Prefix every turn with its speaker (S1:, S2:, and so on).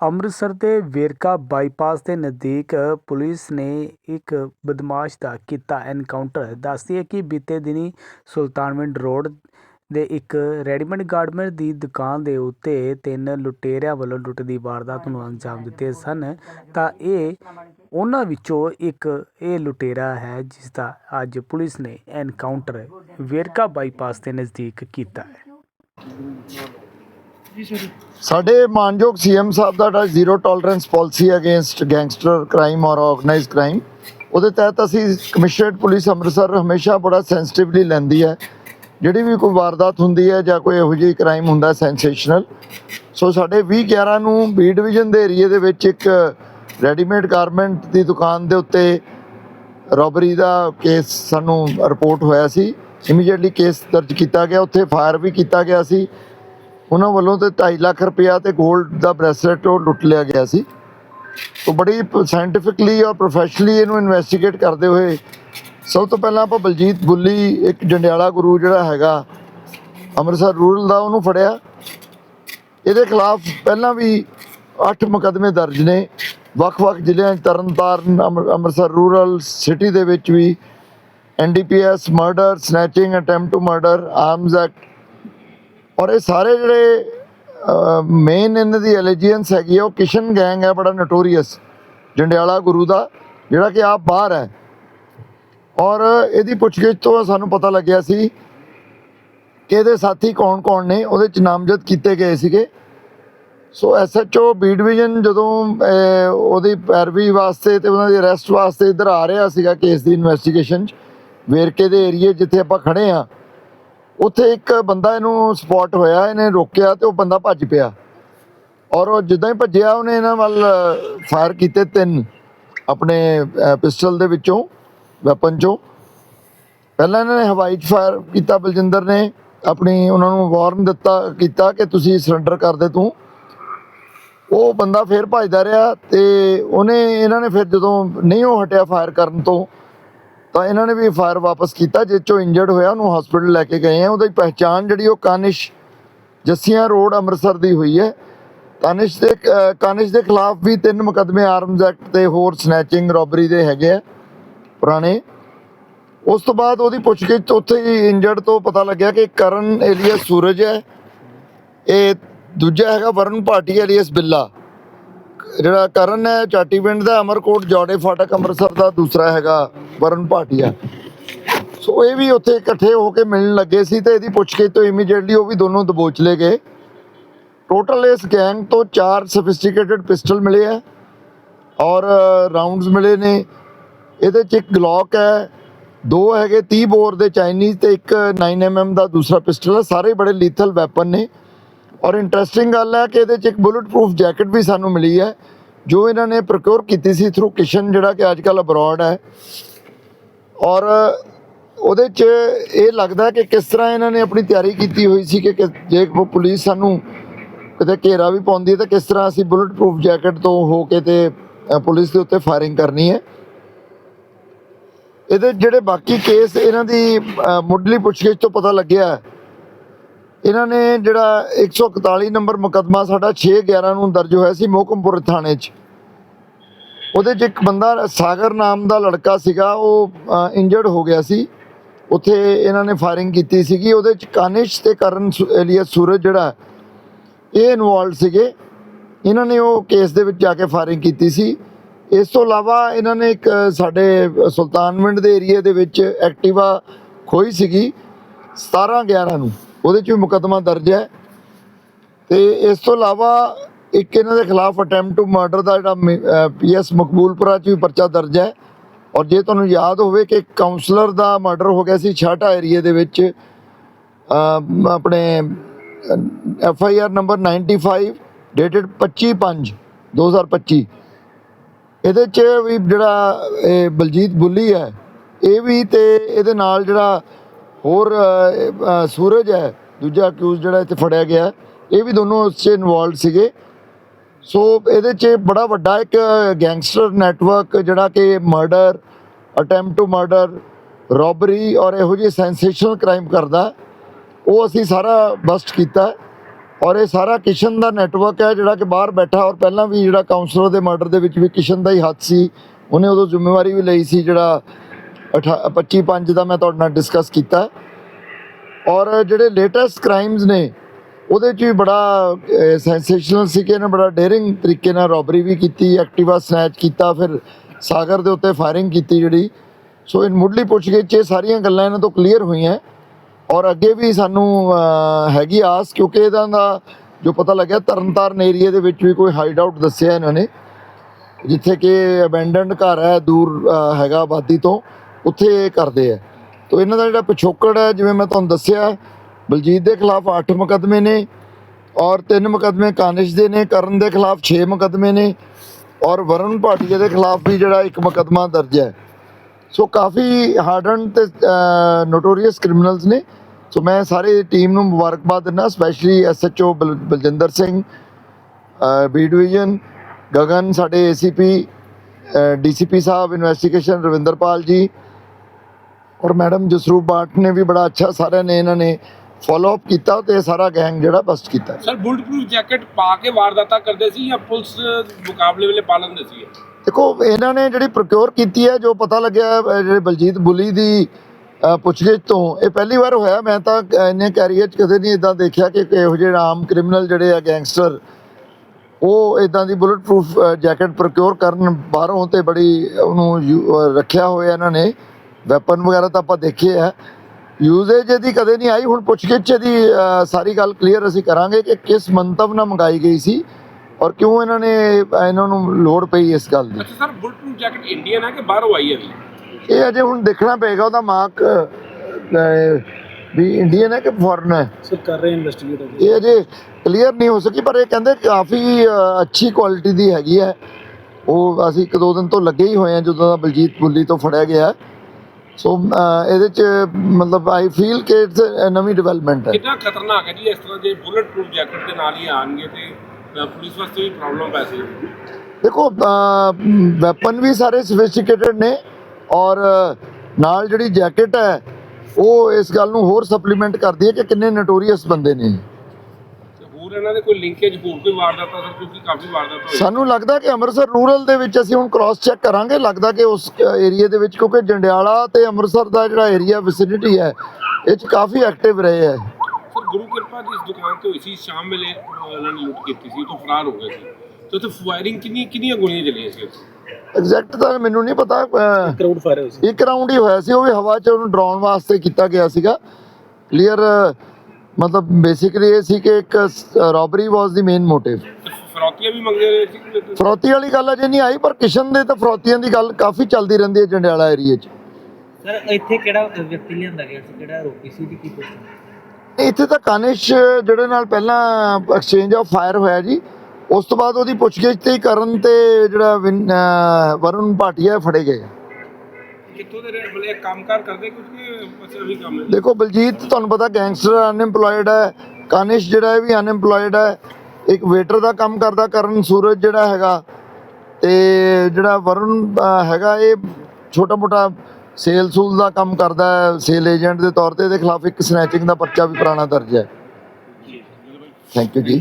S1: ਅੰਮ੍ਰਿਤਸਰ ਦੇ ਵੇਰਕਾ ਬਾਈਪਾਸ ਦੇ ਨਜ਼ਦੀਕ ਪੁਲਿਸ ਨੇ ਇੱਕ ਬਦਮਾਸ਼ ਦਾ ਕੀਤਾ ਐਨਕਾਊਂਟਰ ਦੱਸਦੀ ਹੈ ਕਿ ਬੀਤੇ ਦਿਨੀ ਸੁਲਤਾਨਵਿੰਡ ਰੋਡ ਦੇ ਇੱਕ ਰੈਡੀਮੇਡ ਗਾਰਡਮੈਂਟ ਦੀ ਦੁਕਾਨ ਦੇ ਉੱਤੇ ਤਿੰਨ ਲੁਟੇਰਿਆਂ ਵੱਲੋਂ ਲੁੱਟ ਦੀ ਵਾਰਦਾਤ ਨੂੰ ਅੰਜਾਮ ਦਿੱਤੇ ਸਨ। ਤਾਂ ਇਹ, ਉਹਨਾਂ ਵਿੱਚੋਂ ਇੱਕ ਇਹ ਲੁਟੇਰਾ ਹੈ ਜਿਸ ਦਾ ਅੱਜ ਪੁਲਿਸ ਨੇ ਐਨਕਾਊਂਟਰ ਵੇਰਕਾ ਬਾਈਪਾਸ ਦੇ ਨਜ਼ਦੀਕ ਕੀਤਾ ਹੈ।
S2: ਸਾਡੇ ਮਾਨਯੋਗ ਸੀਐਮ ਸਾਹਿਬ ਦਾ ਜਿਹੜਾ zero tolerance policy against gangster crime ਔਰ ਆਰਗੇਨਾਈਜ਼ਡ ਕ੍ਰਾਈਮ, ਉਹਦੇ ਤਹਿਤ ਅਸੀਂ ਕਮਿਸ਼ਨਰੇਟ ਪੁਲਿਸ ਅੰਮ੍ਰਿਤਸਰ ਹਮੇਸ਼ਾ ਬੜਾ ਸੈਂਸਿਟਿਵਲੀ ਲੈਂਦੀ ਹੈ। ਜਿਹੜੀ ਵੀ ਕੋਈ ਵਾਰਦਾਤ ਹੁੰਦੀ ਹੈ ਜਾਂ ਕੋਈ ਇਹੋ ਜਿਹੀ ਕ੍ਰਾਈਮ ਹੁੰਦਾ ਸੈਂਸੇਸ਼ਨਲ, ਸੋ ਸਾਡੇ 20 11 ਨੂੰ ਬੀ ਡਿਵੀਜ਼ਨ ਦੇ ਏਰੀਏ ਦੇ ਵਿੱਚ ਇੱਕ ਰੈਡੀਮੇਡ ਗਾਰਮੈਂਟ ਦੀ ਦੁਕਾਨ ਦੇ ਉੱਤੇ ਰੋਬਰੀ ਦਾ ਕੇਸ ਸਾਨੂੰ ਰਿਪੋਰਟ ਹੋਇਆ ਸੀ। ਇਮੀਡੀਏਟਲੀ ਕੇਸ ਦਰਜ ਕੀਤਾ ਗਿਆ, ਉੱਥੇ ਫਾਇਰ ਵੀ ਕੀਤਾ ਗਿਆ ਸੀ। ਉਹਨਾਂ ਵੱਲੋਂ ਤੇ 2.5 ਲੱਖ ਰੁਪਇਆ ਤੇ 골ਡ ਦਾ ਬ੍ਰੈਸਲੇਟ ਉਹ ਲੁੱਟ ਲਿਆ ਗਿਆ ਸੀ। ਉਹ ਬੜੀ ਸਾਇੰਟੀਫਿਕਲੀ ਔਰ ਪ੍ਰੋਫੈਸ਼ਨਲੀ ਇਹਨੂੰ ਇਨਵੈਸਟੀਗੇਟ ਕਰਦੇ ਹੋਏ ਸਭ ਤੋਂ ਪਹਿਲਾਂ ਆਪਾਂ ਬਲਜੀਤ ਬੁੱਲੀ, ਇੱਕ ਜੰਡਿਆਲਾ ਗੁਰੂ ਜਿਹੜਾ ਹੈਗਾ, ਅੰਮ੍ਰਿਤਸਰ ਰੂਰਲ ਦਾ ਉਹਨੂੰ ਫੜਿਆ। ਇਹਦੇ ਖਿਲਾਫ ਪਹਿਲਾਂ ਵੀ 8 ਮੁਕੱਦਮੇ ਦਰਜ ਨੇ। ਵੱਖ-ਵੱਖ ਜ਼ਿਲ੍ਹਿਆਂ 'ਚ ਤਰਨਤਾਰਨ, ਅੰਮ੍ਰਿ- ਅੰਮ੍ਰਿਤਸਰ ਰੂਰਲ ਸਿਟੀ ਦੇ ਵਿੱਚ ਵੀ NDPS murder snatching attempt to murder arms act ਔਰ ਇਹ ਸਾਰੇ ਜਿਹੜੇ ਮੇਨ ਇਹਨਾਂ ਦੀ ਐਲੀਜੀਅੰਸ ਹੈਗੀ ਆ, ਉਹ ਕਿਸ਼ਨ ਗੈਂਗ ਹੈ ਬੜਾ ਨੋਟੋਰੀਅਸ ਜੰਡਿਆਲਾ ਗੁਰੂ ਦਾ, ਜਿਹੜਾ ਕਿ ਆਪ ਬਾਹਰ ਹੈ। ਔਰ ਇਹਦੀ ਪੁੱਛਗਿੱਛ ਤੋਂ ਸਾਨੂੰ ਪਤਾ ਲੱਗਿਆ ਸੀ ਕਿ ਇਹਦੇ ਸਾਥੀ ਕੌਣ-ਕੌਣ ਨੇ, ਉਹਦੇ ਚ ਨਾਮਜ਼ਦ ਕੀਤੇ ਗਏ ਸੀਗੇ। ਸੋ ਐਸਐਚਓ ਬੀ ਡਿਵੀਜ਼ਨ ਜਦੋਂ ਉਹਦੀ ਪੈਰਵੀ ਵਾਸਤੇ ਤੇ ਉਹਨਾਂ ਦੀ ਅਰੈਸਟ ਵਾਸਤੇ ਇੱਧਰ ਆ ਰਿਹਾ ਸੀਗਾ ਕੇਸ ਦੀ ਇਨਵੈਸਟੀਗੇਸ਼ਨ ਚ, ਵੇਰਕੇ ਦੇ ਏਰੀਏ ਜਿੱਥੇ ਆਪਾਂ ਖੜੇ ਆ ਉੱਥੇ ਇੱਕ ਬੰਦਾ ਇਹਨੂੰ ਸਪੌਟ ਹੋਇਆ, ਇਹਨੇ ਰੋਕਿਆ ਤੇ ਉਹ ਬੰਦਾ ਭੱਜ ਪਿਆ। ਔਰ ਉਹ ਜਿੱਦਾਂ ਹੀ ਭੱਜਿਆ, ਉਹਨੇ ਇਹਨਾਂ ਵੱਲ ਫਾਇਰ ਕੀਤੇ ਤਿੰਨ ਆਪਣੇ ਪਿਸਟਲ ਦੇ ਵਿੱਚੋਂ ਵੈਪਨ ਚੋਂ। ਪਹਿਲਾਂ ਇਹਨਾਂ ਨੇ ਹਵਾਈ 'ਚ ਫਾਇਰ ਕੀਤਾ, ਬਲਜਿੰਦਰ ਨੇ ਆਪਣੀ ਉਹਨਾਂ ਨੂੰ ਵਾਰਨ ਦਿੱਤਾ, ਕੀਤਾ ਕਿ ਤੁਸੀਂ ਸਰੈਂਡਰ ਕਰ ਦੇ ਤੂੰ। ਉਹ ਬੰਦਾ ਫੇਰ ਭੱਜਦਾ ਰਿਹਾ ਤੇ ਉਹਨੇ, ਇਹਨਾਂ ਨੇ ਫਿਰ ਜਦੋਂ ਨਹੀਂ ਉਹ ਹਟਿਆ ਫਾਇਰ ਕਰਨ ਤੋਂ ਤਾਂ ਇਹਨਾਂ ਨੇ ਵੀ ਫਾਇਰ ਵਾਪਸ ਕੀਤਾ, ਜਿਸ ਚੋਂ ਇੰਜਰਡ ਹੋਇਆ, ਉਹਨੂੰ ਹਸਪੀਟਲ ਲੈ ਕੇ ਗਏ ਆ। ਉਹਦੀ ਪਹਿਚਾਣ ਜਿਹੜੀ ਉਹ ਕਾਨਿਸ਼, ਜੱਸੀਆਂ ਰੋਡ ਅੰਮ੍ਰਿਤਸਰ ਦੀ ਹੋਈ ਹੈ। ਕਾਨਿਸ਼ ਦੇ ਕਾਨਿਸ਼ ਦੇ ਖਿਲਾਫ ਵੀ ਤਿੰਨ ਮੁਕੱਦਮੇ ਆਰਮਜ਼ ਐਕਟ ਤੇ ਹੋਰ ਸਨੈਚਿੰਗ ਰੋਬਰੀ ਦੇ ਹੈਗੇ ਆ, ਪੁਰਾਣੇ। ਉਸ ਤੋਂ ਬਾਅਦ ਉਹਦੀ ਪੁੱਛਗਿੱਛ ਉੱਥੇ ਹੀ ਇੰਜਰਡ ਤੋਂ ਪਤਾ ਲੱਗਿਆ ਕਿ ਕਰਨ ਏਲੀਅਸ ਸੂਰਜ ਹੈ। ਇਹ ਦੂਜਾ ਹੈਗਾ ਵਰਨ ਭਾਟੀ ਏਲੀਅਸ ਬਿੱਲਾ। ਜਿਹੜਾ ਕਰਨ ਹੈ, ਚਾਟੀਵਿੰਡ ਦਾ, ਅਮਰਕੋਟ, ਜੋੜੇ, ਫਾਟਕ, ਅੰਮ੍ਰਿਤਸਰ ਦਾ, ਦੂਸਰਾ ਹੈਗਾ ਵਰਨ ਭਾਟੀਆ। ਸੋ ਇਹ ਵੀ ਉੱਥੇ ਇਕੱਠੇ ਹੋ ਕੇ ਮਿਲਣ ਲੱਗੇ ਸੀ ਤੇ ਇਹਦੀ ਪੁੱਛਗਿੱਛ ਤੋਂ ਇਮੀਡੀਏਟਲੀ ਉਹ ਵੀ ਦੋਨੋਂ ਦਬੋਚ ਲਏ ਗਏ। ਟੋਟਲ ਇਸ ਗੈਂਗ ਤੋਂ ਚਾਰ ਸਫਿਸਟੀਕੇਟਡ ਪਿਸਟਲ ਮਿਲੇ ਆ ਔਰ ਰਾਉਂਡਸ ਮਿਲੇ ਨੇ। ਇਹਦੇ ਚ ਇੱਕ ਗਲੌਕ ਹੈ, ਦੋ ਹੈਗੇ 30 ਬੋਰ ਦੇ ਚਾਈਨੀਜ਼ ਤੇ ਇੱਕ 9mm ਦਾ ਦੂਸਰਾ ਪਿਸਟਲ ਹੈ। ਸਾਰੇ ਬੜੇ ਲੀਥਲ ਵੈਪਨ ਨੇ। ਔਰ ਇੰਟਰਸਟਿੰਗ ਗੱਲ ਹੈ ਕਿ ਇਹਦੇ ਚ ਇੱਕ ਬੁਲਟ ਪ੍ਰੂਫ ਜੈਕਟ ਵੀ ਸਾਨੂੰ ਮਿਲੀ ਹੈ, ਜੋ ਇਹਨਾਂ ਨੇ ਪ੍ਰੋਕਿਉਰ ਕੀਤੀ ਸੀ ਥਰੂ ਕਿਸ਼ਨ ਜਿਹੜਾ ਕਿ ਅੱਜ ਕੱਲ੍ਹ ਅਬਰੋਡ ਹੈ। ਔਰ ਉਹਦੇ ਚ ਇਹ ਲੱਗਦਾ ਕਿ ਕਿਸ ਤਰ੍ਹਾਂ ਇਹਨਾਂ ਨੇ ਆਪਣੀ ਤਿਆਰੀ ਕੀਤੀ ਹੋਈ ਸੀ ਕਿ ਕਿ ਜੇ ਪੁਲਿਸ ਸਾਨੂੰ ਕਿਤੇ ਘੇਰਾ ਵੀ ਪਾਉਂਦੀ ਹੈ, ਤਾਂ ਕਿਸ ਤਰ੍ਹਾਂ ਅਸੀਂ ਬੁਲਟ ਪ੍ਰੂਫ ਜੈਕਟ ਤੋਂ ਹੋ ਕੇ ਤੇ ਪੁਲਿਸ ਦੇ ਉੱਤੇ ਫਾਇਰਿੰਗ ਕਰਨੀ ਹੈ। ਇਹਦੇ ਜਿਹੜੇ ਬਾਕੀ ਕੇਸ ਇਹਨਾਂ ਦੀ ਮੁੱਢਲੀ ਪੁੱਛਗਿੱਛ ਤੋਂ ਪਤਾ ਲੱਗਿਆ ਇਹਨਾਂ ਨੇ ਜਿਹੜਾ 141 ਨੰਬਰ ਮੁਕੱਦਮਾ ਸਾਡਾ 611 ਨੂੰ ਦਰਜ ਹੋਇਆ ਸੀ ਮੋਹਕਮਪੁਰ ਥਾਣੇ 'ਚ। ਉਹਦੇ 'ਚ ਇੱਕ ਬੰਦਾ ਸਾਗਰ ਨਾਮ ਦਾ ਲੜਕਾ ਸੀਗਾ, ਉਹ ਇੰਜਰਡ ਹੋ ਗਿਆ ਸੀ। ਉੱਥੇ ਇਹਨਾਂ ਨੇ ਫਾਇਰਿੰਗ ਕੀਤੀ ਸੀਗੀ। ਉਹਦੇ 'ਚ ਕਾਨਿਸ਼ ਤੇ ਕਰਨ ਏਲੀਅਸ ਸੂਰਜ ਜਿਹੜਾ, ਇਹ ਇਨਵੋਲਡ ਸੀਗੇ। ਇਹਨਾਂ ਨੇ ਉਹ ਕੇਸ ਦੇ ਵਿੱਚ ਜਾ ਕੇ ਫਾਇਰਿੰਗ ਕੀਤੀ ਸੀ। ਇਸ ਤੋਂ ਇਲਾਵਾ ਇਹਨਾਂ ਨੇ ਇੱਕ ਸਾਡੇ ਸੁਲਤਾਨਵਿੰਡ ਦੇ ਏਰੀਆ ਦੇ ਵਿੱਚ ਐਕਟਿਵਾ ਖੋਈ ਸੀਗੀ 17 11 ਨੂੰ। ਉਹਦੇ 'ਚ ਵੀ ਮੁਕੱਦਮਾ ਦਰਜ ਹੈ। ਤੇ ਇਸ ਤੋਂ ਇਲਾਵਾ ਇੱਕ ਇਹਨਾਂ ਦੇ ਖਿਲਾਫ ਅਟੈਂਪਟ ਟੂ ਮਰਡਰ ਦਾ ਜਿਹੜਾ ਪੀਐਸ ਮਕਬੂਲਪੁਰਾ 'ਚ ਵੀ ਪਰਚਾ ਦਰਜ ਹੈ। ਔਰ ਜੇ ਤੁਹਾਨੂੰ ਯਾਦ ਹੋਵੇ ਕਿ ਕਾਉਂਸਲਰ ਦਾ ਮਰਡਰ ਹੋ ਗਿਆ ਸੀ ਛਾਟਾ ਏਰੀਆ ਦੇ ਵਿੱਚ ਆਪਣੇ F I R number 95 dated 25 5 2025 ਇਹਦੇ 'ਚ ਵੀ ਜਿਹੜਾ ਇਹ ਬਲਜੀਤ ਬੁੱਲੀ ਹੈ, ਇਹ ਵੀ ਤੇ ਇਹਦੇ ਨਾਲ ਜਿਹੜਾ ਹੋਰ ਸੂਰਜ ਹੈ, ਦੂਜਾ ਅਕਿਊਜ਼ ਜਿਹੜਾ ਇੱਥੇ ਫੜਿਆ ਗਿਆ ਇਹ ਵੀ ਦੋਨੋਂ ਉਸ 'ਚ ਇਨਵੋਲਡ ਸੀਗੇ। ਸੋ ਇਹਦੇ 'ਚ ਬੜਾ ਵੱਡਾ ਇੱਕ ਗੈਂਗਸਟਰ ਨੈਟਵਰਕ ਜਿਹੜਾ ਕਿ murder attempt to murder robbery ਔਰ ਇਹੋ ਜਿਹੇ ਸੈਂਸੇਸ਼ਨਲ ਕ੍ਰਾਈਮ ਕਰਦਾ ਉਹ ਅਸੀਂ ਸਾਰਾ ਬਸਟ ਕੀਤਾ ਔਰ ਇਹ ਸਾਰਾ ਕਿਸ਼ਨ ਦਾ ਨੈਟਵਰਕ ਹੈ ਜਿਹੜਾ ਕਿ ਬਾਹਰ ਬੈਠਾ ਔਰ ਪਹਿਲਾਂ ਵੀ ਜਿਹੜਾ ਕਾਉਂਸਲਰ ਦੇ ਮਰਡਰ ਦੇ ਵਿੱਚ ਵੀ ਕਿਸ਼ਨ ਦਾ ਹੀ ਹੱਥ ਸੀ, ਉਹਨੇ ਉਦੋਂ ਜ਼ਿੰਮੇਵਾਰੀ ਵੀ ਲਈ ਸੀ ਜਿਹੜਾ 25 5 ਦਾ ਮੈਂ ਤੁਹਾਡੇ ਨਾਲ ਡਿਸਕਸ ਕੀਤਾ। ਔਰ ਜਿਹੜੇ ਲੇਟੈਸਟ ਕ੍ਰਾਈਮਸ ਨੇ, ਉਹਦੇ 'ਚ ਵੀ ਬੜਾ ਸੈਂਸੇਸ਼ਨਲ ਸੀ ਕਿ ਇਹਨੇ ਬੜਾ ਡੇਰਿੰਗ ਤਰੀਕੇ ਨਾਲ ਰੋਬਰੀ ਵੀ ਕੀਤੀ, ਐਕਟਿਵਾ ਸਨੈਚ ਕੀਤਾ, ਫਿਰ ਸਾਗਰ ਦੇ ਉੱਤੇ ਫਾਇਰਿੰਗ ਕੀਤੀ ਜਿਹੜੀ। ਸੋ ਇਹ ਮੁੱਢਲੀ ਪੁੱਛਗਿੱਛ, ਇਹ ਸਾਰੀਆਂ ਗੱਲਾਂ ਇਹਨਾਂ ਤੋਂ ਕਲੀਅਰ ਹੋਈਆਂ। ਔਰ ਅੱਗੇ ਵੀ ਸਾਨੂੰ ਹੈਗੀ ਆਸ, ਕਿਉਂਕਿ ਇਹਦਾ ਦਾ ਜੋ ਪਤਾ ਲੱਗਿਆ, ਤਰਨਤਾਰਨ ਏਰੀਆ ਦੇ ਵਿੱਚ ਵੀ ਕੋਈ ਹਾਈਡ ਆਊਟ ਦੱਸਿਆ ਇਹਨਾਂ ਨੇ। ਜਿੱਥੇ ਕਿ ਅਬੈਂਡਨਡ ਘਰ ਹੈ, ਦੂਰ ਹੈਗਾ ਆਬਾਦੀ ਤੋਂ। ਉੱਥੇ ਇਹ ਕਰਦੇ ਆ। ਤੋ ਇਹਨਾਂ ਦਾ ਜਿਹੜਾ ਪਿਛੋਕੜ ਹੈ, ਜਿਵੇਂ ਮੈਂ ਤੁਹਾਨੂੰ ਦੱਸਿਆ, ਬਲਜੀਤ ਦੇ ਖਿਲਾਫ 8 ਮੁਕੱਦਮੇ ਨੇ ਔਰ 3 ਮੁਕੱਦਮੇ ਕਾਨਿਸ਼ ਦੇ ਨੇ, ਕਰਨ ਦੇ ਖਿਲਾਫ 6 ਮੁਕੱਦਮੇ ਨੇ ਔਰ ਵਰਨ ਭਾਟੀਆ ਦੇ ਖਿਲਾਫ ਵੀ ਜਿਹੜਾ ਇੱਕ ਮੁਕੱਦਮਾ ਦਰਜ ਹੈ। ਸੋ ਕਾਫੀ ਹਾਰਡਨ ਤੇ ਨੋਟੋਰੀਅਸ ਕ੍ਰਿਮੀਨਲਸ ਨੇ। ਸੋ ਮੈਂ ਸਾਰੇ ਟੀਮ ਨੂੰ ਮੁਬਾਰਕਬਾਦ ਦਿੰਦਾ specially SHO Baljinder Singh B division Gagan, ਸਾਡੇ ACP DCP sahib investigation Ravinderpal ji ਔਰ ਮੈਡਮ ਜਸਰੂਪ ਬਾਟ ਨੇ ਵੀ ਬੜਾ ਅੱਛਾ ਸਾਰਿਆਂ ਨੇ ਇਹਨਾਂ ਨੇ ਫਾਲੋ ਅਪ ਕੀਤਾ ਤੇ ਸਾਰਾ ਗੈਂਗ ਜਿਹੜਾ ਬਸਟ ਕੀਤਾ।
S3: ਸਰ ਬੁਲਟ ਪ੍ਰੂਫ ਜੈਕਟ ਪਾ ਕੇ ਵਾਰਦਾਤਾਂ ਕਰਦੇ ਸੀ ਜਾਂ ਪੁਲਿਸ ਮੁਕਾਬਲੇ ਵੇਲੇ ਪਾ ਲੈਂਦੇ ਸੀ
S2: ਦੇਖੋ ਇਹਨਾਂ ਨੇ ਜਿਹੜੀ ਪ੍ਰੋਕਿਉਰ ਕੀਤੀ ਹੈ ਜੋ ਪਤਾ ਲੱਗਿਆ ਜਿਹੜੇ ਬਲਜੀਤ ਬੁਲੀ ਦੀ ਪੁੱਛਗਿੱਛ ਤੋਂ ਇਹ ਪਹਿਲੀ ਵਾਰ ਹੋਇਆ। ਮੈਂ ਤਾਂ ਇੰਨੇ ਕੈਰੀਅਰ 'ਚ ਕਦੇ ਨਹੀਂ ਇਦਾਂ ਦੇਖਿਆ ਕਿ ਇਹੋ ਜਿਹੇ ਆਮ ਕ੍ਰਿਮੀਨਲ ਜਿਹੜੇ ਆ ਗੈਂਗਸਟਰ ਉਹ ਇਦਾਂ ਦੀ ਬੁਲਟ ਪ੍ਰੂਫ ਜੈਕਟ ਪ੍ਰੋਕਿਉਰ ਕਰਨ ਬਾਹਰੋਂ ਤੇ ਬੜੀ ਉਹਨੂੰ ਰੱਖਿਆ ਹੋਇਆ ਇਹਨਾਂ ਨੇ। ਵੈਪਨ ਵਗੈਰਾ ਤਾਂ ਆਪਾਂ ਦੇਖੇ ਆ। ਯੂਜ਼ੇਜ ਇਹਦੀ ਕਦੇ ਨਹੀਂ ਆਈ। ਹੁਣ ਪੁੱਛਗਿੱਛ ਦੀ ਸਾਰੀ ਗੱਲ ਕਲੀਅਰ ਅਸੀਂ ਕਰਾਂਗੇ ਕਿ ਕਿਸ ਮੰਤਵ ਨਾਲ ਮੰਗਾਈ ਗਈ ਸੀ ਔਰ ਕਿਉਂ ਇਹਨਾਂ ਨੇ ਇਹਨਾਂ ਨੂੰ ਲੋੜ ਪਈ ਇਸ ਗੱਲ ਦੀ।
S3: ਅੱਛਾ sir bullet proof jacket Indian ਹੈ ਕਿ ਬਾਹਰੋਂ ਆਈ ਹੈ ਵੀ
S2: ਇਹ ਅਜੇ ਹੁਣ ਦੇਖਣਾ ਪਏਗਾ ਉਹਦਾ ਮਾਰਕ ਵੀ ਇੰਡੀਅਨ ਹੈ ਕਿ ਫੋਰਨ ਹੈ।
S1: ਸਰ ਕਰ ਰਹੇ ਇਨਵੈਸਟੀਗੇਟ
S2: ਇਹ ਅਜੇ ਕਲੀਅਰ ਨਹੀਂ ਹੋ ਸਕੀ ਪਰ ਇਹ ਕਹਿੰਦੇ ਕਾਫੀ ਅੱਛੀ ਕੁਆਲਿਟੀ ਦੀ ਹੈਗੀ ਹੈ। ਉਹ ਅਸੀਂ ਇੱਕ ਦੋ ਦਿਨ ਤੋਂ ਲੱਗੇ ਹੀ ਹੋਏ ਆ ਜਦੋਂ ਦਾ ਬਲਜੀਤ ਬੁੱਲੀ ਤੋਂ ਫੜਿਆ ਗਿਆ। ਸੋ ਅ, ਇਹਦੇ ਚ ਮਤਲਬ ਆਈ ਫੀਲ ਕਿ ਇਟਸ ਨਵੀਂ ਡਿਵੈਲਪਮੈਂਟ ਹੈ।
S3: ਕਿੰਨਾ ਖਤਰਨਾਕ ਹੈ ਜੀ ਇਸ ਤਰ੍ਹਾਂ ਜੇ ਬੁਲਟ ਪ੍ਰੂਫ ਜੈਕਟ ਦੇ ਨਾਲ ਹੀ ਆਣਗੇ ਤੇ ਪੁਲਿਸ ਵਾਸਤੇ ਵੀ ਪ੍ਰੋਬਲਮ ਪੈ ਸਕਦੀ
S2: ਦੇਖੋ ਵੈਪਨ ਵੀ ਸਾਰੇ ਸੋਫਿਸਟੀਕੇਟਡ ਨੇ ਔਰ ਨਾਲ ਜਿਹੜੀ ਜੈਕਟ ਹੈ ਉਹ ਇਸ ਗੱਲ ਨੂੰ ਹੋਰ ਸਪਲੀਮੈਂਟ ਕਰਦੀ ਹੈ ਕਿ ਕਿੰਨੇ ਨੋਟੋਰੀਅਸ ਬੰਦੇ ਨੇ
S3: ਤੇ ਹੋਰ ਇਹਨਾਂ ਦੇ ਕੋਈ ਲਿੰਕੇਜ ਹੋਰ ਕੋਈ ਵਾਰਦਾਤਾਂ ਸਰ ਕਿਉਂਕਿ ਕਾਫੀ ਵਾਰਦਾਤਾਂ ਹੋਈ।
S2: ਸਾਨੂੰ ਲੱਗਦਾ ਕਿ ਅੰਮ੍ਰਿਤਸਰ ਰੂਰਲ ਦੇ ਵਿੱਚ ਅਸੀਂ ਹੁਣ ਕ੍ਰਾਸ ਚੈੱਕ ਕਰਾਂਗੇ। ਲੱਗਦਾ ਕਿ ਉਸ ਏਰੀਆ ਦੇ ਵਿੱਚ ਕਿਉਂਕਿ ਜੰਡਿਆਲਾ ਤੇ ਅੰਮ੍ਰਿਤਸਰ ਦਾ ਜਿਹੜਾ ਏਰੀਆ ਵਿਸਿਨਿਟੀ ਹੈ ਇਹ ਚ ਕਾਫੀ ਐਕਟਿਵ ਰਹੇ ਹੈ।
S3: ਸਰ ਗੁਰੂ ਕਿਰਪਾ ਦੀ ਇਸ ਦੁਕਾਨ ਤੇ ਹੋਈ ਸੀ ਸ਼ਾਮ ਵੇਲੇ ਅ, ਇਹਨਾਂ ਨੇ ਲੁੱਟ ਕੀਤੀ ਸੀ ਤੋਂ ਫਰਾਰ ਹੋ ਗਏ ਸੀ। ਤੇ ਉੱਥੇ ਫਾਇਰਿੰਗ ਕਿੰਨੀ ਕਿੰਨੀਆਂ ਗੋਲੀਆਂ ਚੱਲੀਆਂ ਸੀ ਉੱਥੇ?
S2: ਐਗਜ਼ੈਕਟ ਤਾਂ ਮੈਨੂੰ ਨਹੀਂ ਪਤਾ
S1: ਕਰਾਊਡ ਫਾਇਰ ਹੋਈ ਸੀ।
S2: ਇੱਕ ਰਾਉਂਡ ਹੀ ਹੋਇਆ ਸੀ ਉਹ ਵੀ ਹਵਾ 'ਚ ਉਹਨੂੰ ਡਰਾਉਣ ਵਾਸਤੇ ਕੀਤਾ ਗਿਆ ਸੀਗਾ। ਕਲੀਅਰ ਮਤਲਬ ਬੇਸਿਕਲੀ ਇਹ ਸੀ ਕਿ ਇੱਕ ਰੋਬਰੀ ਵਾਸ ਦੀ ਮੇਨ ਮੋਟਿਵ
S3: ਫਰੌਤੀਆਂ ਵੀ ਮੰਗਦੇ ਰਹੇ ਸੀ
S2: ਫਰੋਤੀ ਵਾਲੀ ਗੱਲ ਅਜੇ ਨਹੀਂ ਆਈ ਪਰ ਕਿਸ਼ਨ ਦੇ ਤਾਂ ਫਰੋਤੀਆਂ ਦੀ ਗੱਲ ਕਾਫੀ ਚੱਲਦੀ ਰਹਿੰਦੀ ਹੈ ਜੰਡਿਆਲਾ ਏਰੀਆ 'ਚ।
S4: ਸਰ ਇੱਥੇ ਕਿਹੜਾ ਵਿਅਕਤੀ ਲਿਆਂਦਾ ਗਿਆ ਸੀ? ਕਿਹੜਾ ਆਰੋਪੀ ਸੀ ਦੀ ਕੀ ਪੁੱਛਣਾ
S2: ਇੱਥੇ ਤਾਂ ਕਾਨਿਸ਼ ਜਿਹੜੇ ਨਾਲ ਪਹਿਲਾਂ ਐਕਸਚੇਂਜ ਆਫ ਫਾਇਰ ਹੋਇਆ ਜੀ ਉਸ ਤੋਂ ਬਾਅਦ ਉਹਦੀ ਪੁੱਛਗਿੱਛ ਤੇ ਕਰਨ ਤੇ ਜਿਹੜਾ ਵਰੁਣ ਭਾਟੀਆ ਫੜੇ ਗਏ।
S3: ਕਿੱਥੋਂ ਦੇ ਰਹਿ- ਮਤਲਬ ਇਹ ਕੰਮਕਾਰ ਕਰਦੇ ਕੁਝ ਕਿ ਬਸ ਉਹੀ ਕੰਮ ਹੈ?
S2: ਦੇਖੋ ਬਲਜੀਤ ਤੁਹਾਨੂੰ ਪਤਾ ਗੈਂਗਸਟਰ ਅਨਐਮਪਲੋਇਡ ਹੈ ਕਾਨਿਸ਼ ਜਿਹੜਾ ਇਹ ਵੀ ਅਨਐਮਪਲੋਇਡ ਹੈ ਇੱਕ ਵੇਟਰ ਦਾ ਕੰਮ ਕਰਦਾ ਕਰਨ ਸੂਰਜ ਜਿਹੜਾ ਹੈਗਾ ਤੇ ਜਿਹੜਾ ਵਰੁਣ ਅਹ, ਹੈਗਾ ਇਹ ਛੋਟਾ ਮੋਟਾ ਸੇਲ ਸੂਲ ਦਾ ਕੰਮ ਕਰਦਾ ਹੈ ਸੇਲ ਏਜੰਟ ਦੇ ਤੌਰ ਤੇ ਇਹਦੇ ਖਿਲਾਫ ਇੱਕ ਸਨੈਚਿੰਗ ਦਾ ਪਰਚਾ ਵੀ ਪੁਰਾਣਾ ਦਰਜ ਹੈ। ਥੈਂਕ ਯੂ ਜੀ।